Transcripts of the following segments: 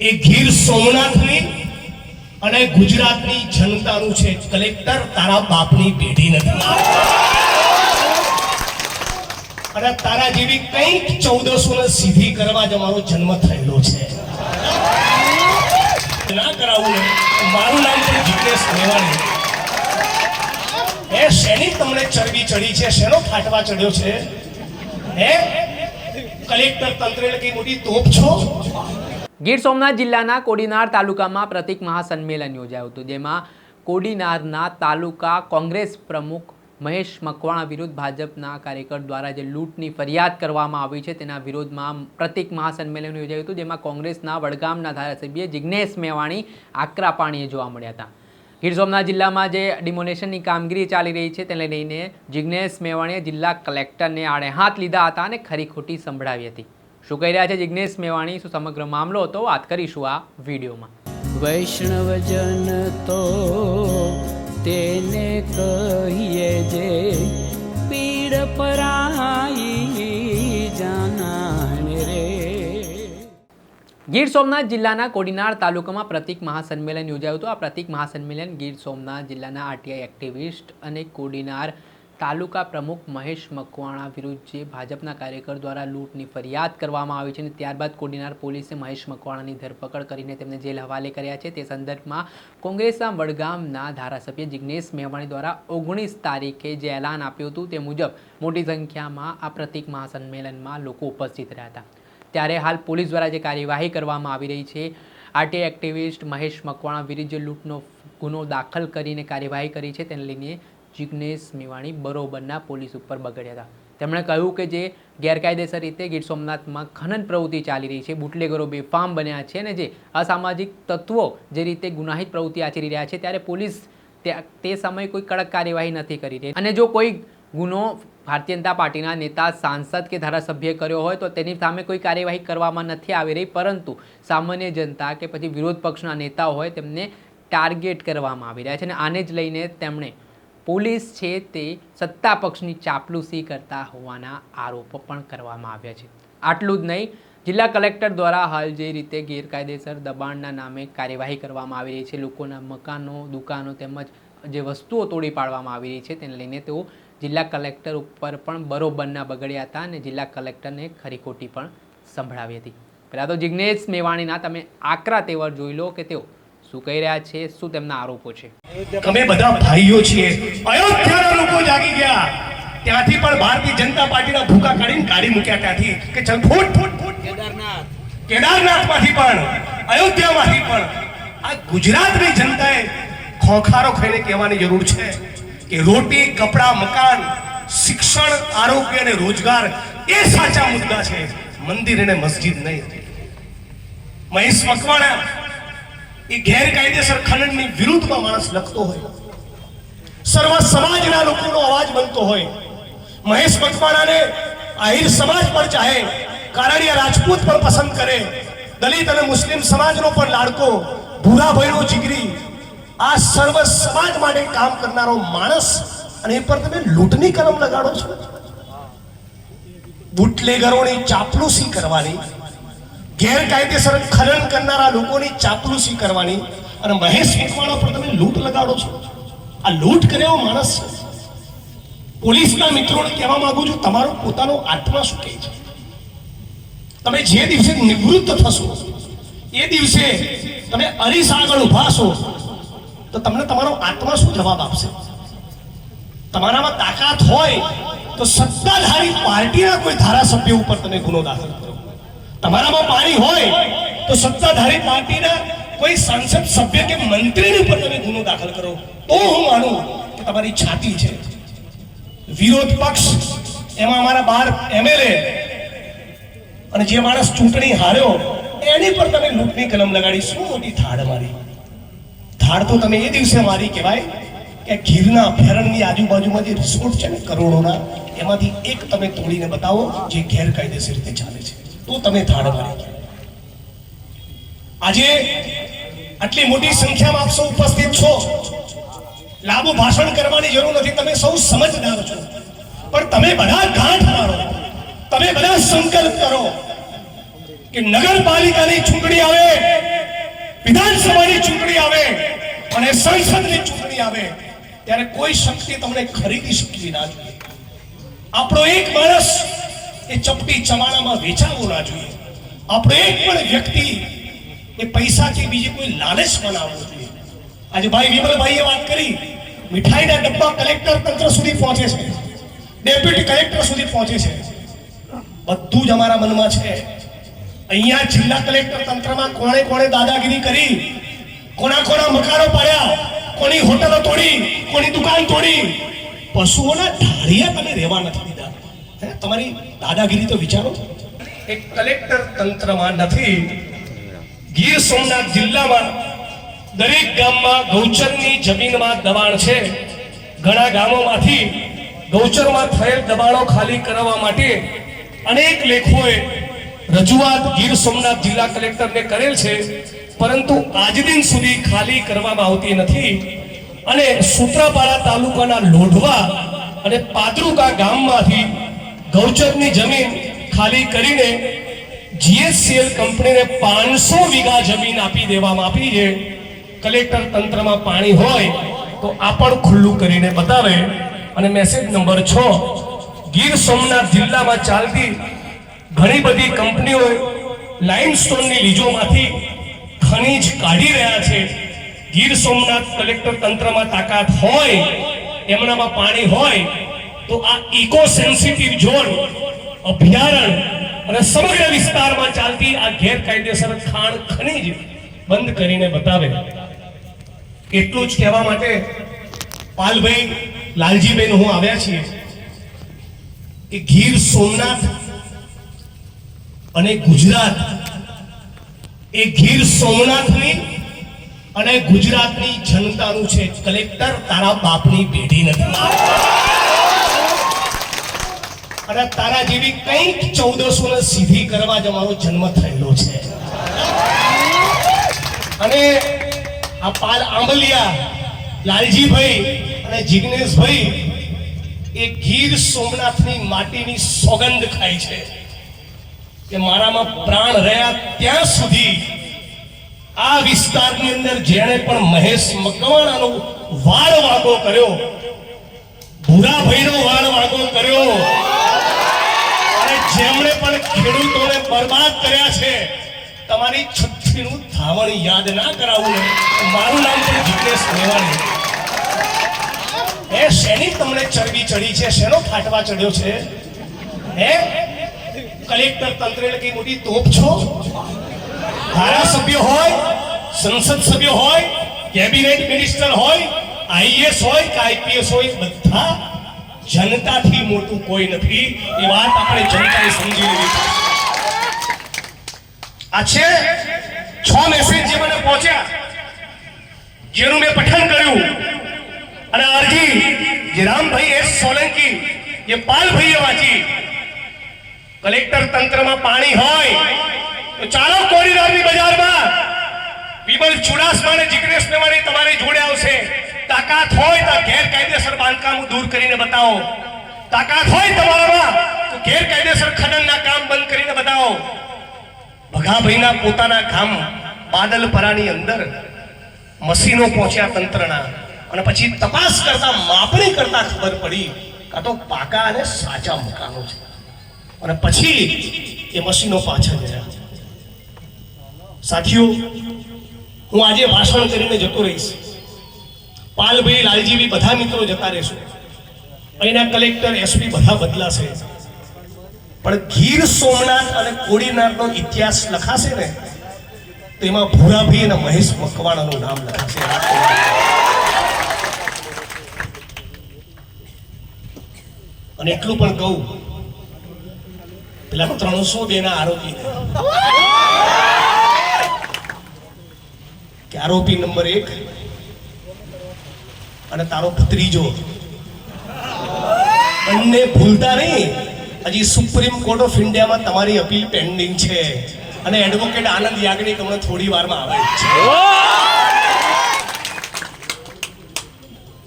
એ ગીર સોમનાથની અને ગુજરાતની જનતાનું છે કલેક્ટર, તારા બાપની પેઢી નથી. અને તારા જેવી કંઈક ચૌદસો ને સીધી કરવા જ અમારો જન્મ થયેલો છે. ના કરાવું મારું નામ છે જીગ્નેશ મેવાણી. એ શેની તમને ચરબી ચડી છે? શેનો ફાટવા ચડ્યો છે? હે? કલેક્ટર તંત્રે કઈ મોટી તોપ છો? ગીર સોમનાથ જિલ્લાના કોડીનાર તાલુકામાં પ્રતિક મહાસંમેલન યોજાયું હતું, જેમાં કોડીનારના તાલુકા કોંગ્રેસ પ્રમુખ મહેશ મકવાણા વિરુદ્ધ ભાજપના કાર્યકર દ્વારા જે લૂંટની ફરિયાદ કરવામાં આવી છે, તેના વિરોધમાં પ્રતિક મહાસંમેલન યોજાયું હતું, જેમાં કોંગ્રેસના વડગામના ધારાસભ્ય જિજ્ઞેશ મેવાણી આકરા પાણીએ જોવા મળ્યા હતા. ગીર સોમનાથ જિલ્લામાં જે ડિમોનેશનની કામગીરી ચાલી રહી છે, તેને લઈને જિજ્ઞેશ મેવાણીએ જિલ્લા કલેક્ટરને આડે હાથ લીધા હતા અને ખરી ખોટી સંભળાવી હતી. શું કહી રહ્યા છે જિજ્ઞેશ મેવાણી? શું સમગ્ર મામલો હતો? વાત કરીશું આ વિડીયોમાં. વૈષ્ણવજન તો તેને કહીએ જે પીડ પરાઈ જાનાને રે. ગીર સોમનાથ જિલ્લાના કોડીનાર તાલુકામાં પ્રતિક મહાસંમેલન યોજાયું હતું. આ પ્રતિક મહાસંમેલન ગીર સોમનાથ જિલ્લાના આરટીઆઈ એક્ટિવિસ્ટ અને કોડીનાર તાલુકા પ્રમુખ મહેશ મકવાણા વિરુદ્ધ જે ભાજપના કાર્યકર દ્વારા લૂંટની ફરિયાદ કરવામાં આવી છે અને ત્યારબાદ કોડીનાર પોલીસે મહેશ મકવાણાની ધરપકડ કરીને તેમને જેલ હવાલે કર્યા છે. તે સંદર્ભમાં કોંગ્રેસના વડગામના ધારાસભ્ય જિજ્ઞેશ મેવાણી દ્વારા ઓગણીસ તારીખે જે એલાન આપ્યું હતું તે મુજબ મોટી સંખ્યામાં આ પ્રતિક મહાસંમેલનમાં લોકો ઉપસ્થિત રહ્યા હતા. ત્યારે હાલ પોલીસ દ્વારા જે કાર્યવાહી કરવામાં આવી રહી છે, આરટીઆઈ એક્ટિવિસ્ટ મહેશ મકવાણા વિરુદ્ધ જે લૂંટનો ગુનો દાખલ કરીને કાર્યવાહી કરી છે, તેને લઈને જિજ્ઞેશ મેવાણી બરોબરના પોલીસ ઉપર બગડ્યા હતા. તેમણે કહ્યું કે જે ગેરકાયદેસર રીતે ગીર સોમનાથમાં ખનન પ્રવૃત્તિ ચાલી રહી છે, બુટલેગરો બેફામ બન્યા છે અને જે અસામાજિક તત્વો જે રીતે ગુનાહિત પ્રવૃત્તિ આચરી રહ્યા છે ત્યારે પોલીસ તે સમયે કોઈ કડક કાર્યવાહી નથી કરી રહી. અને જો કોઈ ગુનો ભારતીય જનતા પાર્ટીના નેતા, સાંસદ કે ધારાસભ્ય કર્યો હોય તો તેની સામે કોઈ કાર્યવાહી કરવામાં નથી આવી રહી, પરંતુ સામાન્ય જનતા કે પછી વિરોધ પક્ષના નેતાઓ હોય તેમને ટાર્ગેટ કરવામાં આવી રહ્યા છે અને આને જ લઈને તેમણે પોલીસ છે તે સત્તા પક્ષની ચાપલૂસી કરતા હોવાના આરોપો પણ કરવામાં આવ્યા છે. આટલું જ નહીં, જિલ્લા કલેક્ટર દ્વારા હાલ જે રીતે ગેરકાયદેસર દબાણના નામે કાર્યવાહી કરવામાં આવી રહી છે, લોકોના મકાનો, દુકાનો તેમજ જે વસ્તુઓ તોડી પાડવામાં આવી રહી છે, તેને લઈને તેઓ જિલ્લા કલેક્ટર ઉપર પણ બરોબરના બગડ્યા હતા અને જિલ્લા કલેક્ટરને ખરીખોટી પણ સંભળાવી હતી. પહેલાં તો જિજ્ઞેશ મેવાણીના તમે આકરા તેવર જોઈ લો કે તેઓ શું કહી રહ્યા છે શું તેમના આરોપો છે? અમે બધા ભાઈઓ છીએ. અયોધ્યાના લોકો જાગી ગયા. ત્યાંથી પણ ભારતીય જનતા પાર્ટીના ભૂકા કાઢીને કાઢી મૂક્યા ત્યાંથી કે ચલ ફૂટ ફૂટ ફૂટ. કેદારનાથમાંથી પણ અયોધ્યામાંથી પણ. આ ગુજરાતની જનતાએ ખોખારો ખાઈને કહેવાની જરૂર છે કે રોટી કપડા મકાન શિક્ષણ આરોગ્ય અને રોજગાર એ સાચા મુદ્દા છે. મંદિર અને મસ્જિદ નહીં. મહેશ મકવાણા એ ગેરકાયદેસર ખનનની વિરુદ્ધમાં માણસ લખતો હોય. સર્વ સમાજના લોકોનો અવાજ બનતો હોય. મહેશ મકવાણાને આહિર સમાજ પર ચાહે કારણિયા રાજપૂત પણ પસંદ કરે. દલિત અને મુસ્લિમ સમાજનો પણ લાડકો ભૂરાભાઈનો જીગરી. આ સર્વ સમાજ માટે કામ કરનારો માણસ અને એ પર તમે લૂંટની કલમ લગાડો છો. બુટલેગરોની ચાપલુસી કરવાની ગેરકાયદેસર ખનન કરનારા લોકોની ચાપલુસી કરવાની અને મહેશ મકવાણા પર તમે લૂંટ લગાડો છો. આ લૂંટ કરે એવો માણસ છે. પોલીસના મિત્રોને કહેવા માંગુ છું, તમારો પોતાનો આત્મા શું કહે છે? તમે જે દિવસે નિવૃત્ત થશો, એ દિવસે તમે અરીસ આગળ ઊભા છો તો તમને તમારો આત્મા શું જવાબ આપશે? તમારામાં તાકાત હોય તો સત્તાધારી પાર્ટીના કોઈ ધારાસભ્ય ઉપર તમે ગુનો દાખલ કરો. તમારામાં પાણી હોય તો સત્તાધારી પાર્ટીના કોઈ સાંસદ, સભ્ય કે મંત્રીની ઉપર તમે ગુનો દાખલ કરો. તો હું માનું કે તમારી છાતી છે. વિરોધ પક્ષ, એમાં અમારા બાર એમએલએ અને જે માણસ ચૂંટણી હાર્યો, એની પર તમે લૂંટની કલમ લગાડી. શું મોટી થાળ મારી થાળ તો તમે એ દિવસે મારી કહેવાય કે ગીરના ફેરણની આજુબાજુમાં જે રિસોર્ટ છે ને કરોડોના, એમાંથી એક તમે તોડીને બતાવો જે ગેરકાયદેસર રીતે ચાલે છે. તો તમે થાળ કહેવાય. આજે આટલી મોટી સંખ્યામાં આપ સૌ ઉપસ્થિત છો. લાંબુ ભાષણ કરવાની જરૂર નથી. તમે સૌ સમજદાર છો. પણ તમે બધા ગાંઠ મારો તમે બધા સંકલ્પ કરો કે નગરપાલિકાની ચૂંટણી આવે, વિધાનસભાની ચૂંટણી આવે અને સંસદની ચૂંટણી આવે, ત્યારે કોઈ શક્તિ તમને ખરીદી શકવી ના જોઈએ. આપણો એક માણસ એ ચપટી ચમાણામાં વેચાવો ના જોઈએ. આપણો એક પણ વ્યક્તિ એ પૈસા કે બીજી કોઈ લાલચ બનાવવું જોઈએ. આજે ભાઈ વિમલભાઈએ વાત કરી, મીઠાઈના ડબ્બા કલેક્ટર તંત્ર સુધી પહોંચે છે. ડેપ્યુટી કલેક્ટર સુધી પહોંચે છે. બધું જ અમારા મનમાં છે. અહીંયા જિલ્લા કલેક્ટર તંત્રમાં કોણે કોણે દાદાગીરી કરી, કોના કોના મકાનો પાડ્યા, કોની હોટલો તોડી, કોની દુકાન તોડી. પશુઓના ઢાળિયા તમે રહેવા નથી? તમારી દાદાગીરી તો વિચારો. એક કલેક્ટર તંત્રમાં નથી. ગીર સોમનાથ જિલ્લામાં દરેક ગામમાં ગૌચરની જમીનમાં દબાણ છે. ઘણા ગામોમાંથી ગૌચરમાં થયેલ દબાણો ખાલી કરાવવા માટે અનેક લેખોએ રજૂઆત ગીર સોમનાથ જિલ્લા કલેક્ટરને કરેલ છે. પરંતુ આજ દિન સુધી ખાલી કરવામાં આવતી નથી. અને સૂત્રાપાડા તાલુકાના લોઢવા અને પાદરુકા ગામમાંથી ગૌચરની જમીન ખાલી કરીને જીએસસીએલ કંપનીને પાંચસો વીઘા જમીન આપી દેવામાં આપી છે. કલેક્ટર તંત્રમાં પાણી હોય તો આ પણ ખુલ્લું કરીને બતાવે. અને મેસેજ નંબર છ, ગીર સોમનાથ જિલ્લામાં ચાલતી ઘણી બધી કંપનીઓ લાઇમસ્ટોનની લીજોમાંથી ખનીજ કાઢી રહ્યા છે. ગીર સોમનાથ કલેક્ટર તંત્રમાં તાકાત હોય, એમનામાં પાણી હોય તો આ ઇકો સેન્સિટિવ ઝોન અભયારણ્ય અને સમગ્ર વિસ્તારમાં ચાલતી આ ગેરકાયદેસર ખાણ ખનીજ બંધ કરીને બતાવે. એટલું જ કહેવા માટે પાલભાઈ લાલજીબેન હું આવ્યા છીએ કે ગીર સોમનાથ અને ગુજરાત એ ગીર સોમનાથની અને ગુજરાતની જનતાનું છે. કલેક્ટર તારા બાપની પેઢી નથી. અને તારા જેવી કંઈક ચૌદસો ને સીધી કરવા જ જન્મ થયેલો છે. અને આ પાલ આંબલિયા, લાલજીભાઈ અને જિગ્નેશભાઈ એ ગીર સોમનાથની માટીની સોગંધ ખાય છે કે મારામાં પ્રાણ રહ્યા ત્યાં સુધી આ વિસ્તારની અંદર જેણે પણ મહેશ મકવાણાનો વાળ વાગો કર્યો, ભૂરાભાઈનો વાળ વાગો કર્યો બરબાદ કર્યા છે. તમારી છઠ્ઠીનું ધાવણ યાદ ના કરાવું મારું નામ પણ જિગ્નેશ મેવાણી. એ શેની તમને ચરબી ચડી છે? શેનો ફાટવા ચડ્યો છે? હે? કલેક્ટર તંત્રે લગી મોટી તોપ છો? ધારાસભ્ય હોય, સંસદ સભ્ય હોય, કેબિનેટ મિનિસ્ટર હોય આઈએસ હોય કે આઈપીએસ હોય, બધા જનતાથી મોટું કોઈ નથી. એ વાત આપણે જનતાએ સમજી લેવી છે. આ છે છ મેસેજ મને પહોંચ્યા, જેનું મેં પઠન કર્યું. અને અરજી જે રામભાઈ એસ સોલંકી, જે પાલભાઈએ વાંચી. કલેક્ટર તંત્રમાં પાણી હોય, તો ચાલો કોરિડોરની બજારમાં. વિમલ ચુડાસમા અને જિગ્નેશ મેવાણી તમારી જોડે આવશે. તાકાત હોય તો ગેરકાયદેસર બાંધકામ દૂર કરીને બતાવો. તાકાત હોય તમારામાં, તો ગેરકાયદેસર ખનનના કામ બંધ કરીને બતાવો. ભગાભાઈના પોતાના ગામ બાદલપરાની અંદર મશીનો પહોંચ્યા તંત્રના. અને પછી તપાસ કરતા, માપણી કરતા ખબર પડી કાં તો પાકા અને સાચા મકાનો છે. અને પછી એ મશીનો પાછા ગયા. સાથીઓ, હું આજે ભાષણ કરીને જતો રહીશ. પાલભાઈ લાલજીવી બધા મિત્રો જતા રહેશું. અહીંના કલેક્ટર, એસપી બધા બદલાશે. પણ ગીર સોમનાથ અને કોડીનારનો ઇતિહાસ લખાશે ને, તો એમાં ભૂરાભી અને મહેશ મકવાણાનું નામ લખાશે. અને એટલું પણ કહું, પેલા ત્રણસો બે આરોપી. કે આરોપી નંબર એક અને તારો ભત્રીજો. બંને ભૂલતા નહીં. હજી સુપ્રીમ કોર્ટ ઓફ ઇન્ડિયામાં તમારી અપીલ પેન્ડિંગ છે. અને એડવોકેટ આનંદ યાજ્ઞિક હમણાં થોડી વારમાં આવે છે.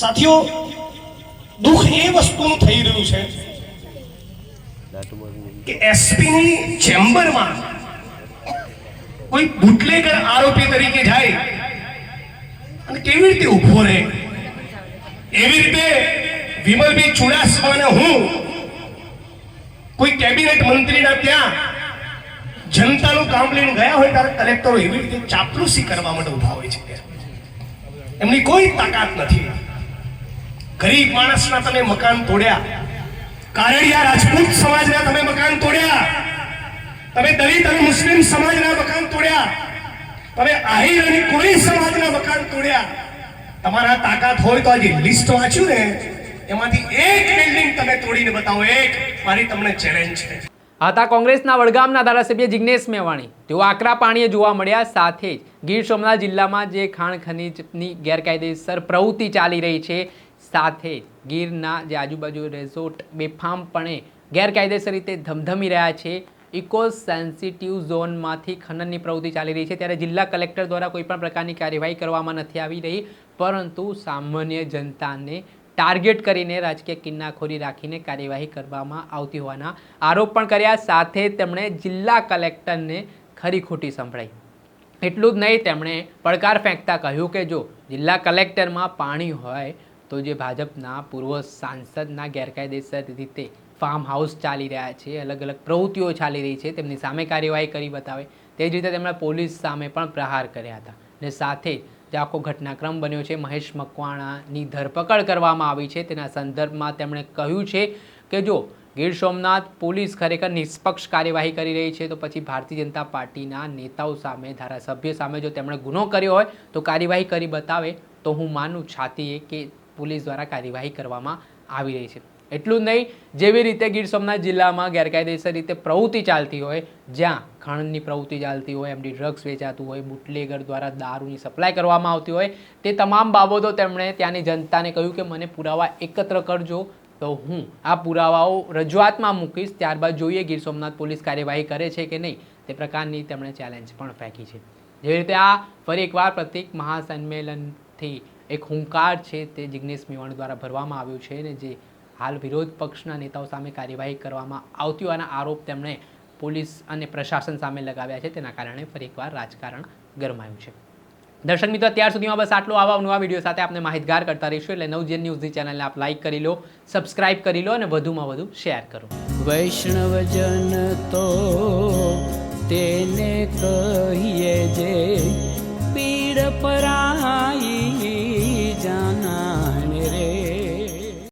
સાથીઓ દુઃખ એ વસ્તુનું થઈ રહ્યું છે કે એસપીની ચેમ્બરમાં કોઈ બુટલેગર આરોપી તરીકે જાય અને કેવી રીતે ઊભો રહે? એવી રીતે વિમલભાઈ ચુડાસમા અને હું કોઈ કેબિનેટ મંત્રીના ત્યાં જનતાનું કામ લઈને ગયા હોય, ત્યારે કલેક્ટરો એવી રીતે ચાપલુસી કરવા માટે ઊભા હોય છે એમની કોઈ તાકાત નથી. ગરીબ માણસના તમે મકાન તોડ્યા, કારડિયા રાજપૂત સમાજના તમે મકાન તોડ્યા, તમે દલિત અને મુસ્લિમ સમાજના મકાન તોડ્યા, તમે આહિર અને કોઈ સમાજના મકાન તોડ્યા. તમારા તાકાત હોય તો આજે લિસ્ટ વાંચ્યું ને. એમાંથી એક બિલ્ડિંગ તમે તોડીને બતાવો, એક. મારી તમને ચેલેન્જ છે. હતા કોંગ્રેસના વડગામના ધારાસભ્ય જિજ્ઞેશ મેવાણી. તેઓ આકરા પાણીએ જોવા મળ્યા, સાથે જ ગીર સોમનાથ જિલ્લામાં જે ખાણ ખનીજની ગેરકાયદેસર પ્રવૃત્તિ ચાલી રહી છે, સાથે ગીરના જે આજુબાજુ રેઝોર્ટ બેફામપણે ગેરકાયદેસર રીતે ધમધમી રહ્યા છે. ઇકો સેન્સિટિવ ઝોનમાંથી ખનનની પ્રવૃત્તિ ચાલી રહી છે. ત્યારે જિલ્લા કલેક્ટર દ્વારા કોઈ પણ પ્રકારની કાર્યવાહી કરવામાં નથી આવી રહી, પરંતુ સામાન્ય જનતાને ટાર્ગેટ કરીને રાજકીય કિન્નાખોરી રાખીને કાર્યવાહી કરવામાં આવતી હોવાના આરોપ પણ કર્યા. સાથે તેમણે જિલ્લા કલેક્ટરને ખરી ખોટી સંભળાઈ. એટલું જ નહીં, તેમણે પડકાર ફેંકતા કહ્યું કે જો જિલ્લા કલેક્ટરમાં પાણી હોય તો જે ભાજપના પૂર્વ સાંસદના ગેરકાયદેસર રીતે ફાર્મ હાઉસ ચાલી રહ્યા છે, અલગ અલગ પ્રવૃત્તિઓ ચાલી રહી છે, તેમની સામે કાર્યવાહી કરી બતાવે. તે જ રીતે તેમણે પોલીસ સામે પણ પ્રહાર કર્યા હતા. અને સાથે જે આખો ઘટનાક્રમ બન્યો છે. મહેશ મકવાણાની ધરપકડ કરવામાં આવી છે. તેના સંદર્ભમાં તેમણે કહ્યું છે કે જો ગીર સોમનાથ પોલીસ ખરેખર નિષ્પક્ષ કાર્યવાહી કરી રહી છે, તો પછી ભારતીય જનતા પાર્ટીના નેતાઓ સામે, ધારાસભ્ય સામે જો તેમણે ગુનો કર્યો હોય, તો કાર્યવાહી કરી બતાવે તો હું માનું છાતીએ કે પોલીસ દ્વારા કાર્યવાહી કરવામાં આવી રહી છે. એટલું જ નહીં, જેવી રીતે ગીર સોમનાથ જિલ્લામાં ગેરકાયદેસર રીતે પ્રવૃત્તિ ચાલતી હોય, જ્યાં ખણની પ્રવૃત્તિ ચાલતી હોય એમની ડ્રગ્સ વેચાતું હોય, બુટલેગર દ્વારા દારૂની સપ્લાય કરવામાં આવતી હોય, તે તમામ બાબતો તેમણે ત્યાંની જનતાને કહ્યું કે મને પુરાવા એકત્ર કરજો. તો હું આ પુરાવાઓ રજૂઆતમાં મૂકીશ, ત્યારબાદ જોઈએ ગીર સોમનાથ પોલીસ કાર્યવાહી કરે છે કે નહીં. તે પ્રકારની તેમણે ચેલેન્જ પણ ફેંકી છે. જેવી રીતે આ ફરી એકવાર પ્રતિક મહાસંમેલનથી એક હુંકાર છે તે જિગ્નેશ મેવાણી દ્વારા ભરવામાં આવ્યું છે અને જે હાલ વિરોધ પક્ષના નેતાઓ સામે કાર્યવાહી કરવામાં આવતી હોવાના આરોપ તેમણે પોલીસ અને પ્રશાસન સામે લગાવ્યા છે. તેના કારણે ફરી એકવાર રાજકારણ ગરમાયું છે. દર્શક મિત્રો, અત્યાર સુધીમાં બસ આટલો. આવા નવા વીડિયો સાથે આપણે માહિતગાર કરતા રહીશું. એટલે નવજેન ન્યૂઝની ચેનલને આપ લાઈક કરી લો સબસ્ક્રાઇબ કરી લો અને વધુમાં વધુ શેર કરો. વૈષ્ણવજન તો તેને કહીએ જે પીડ પરાઈ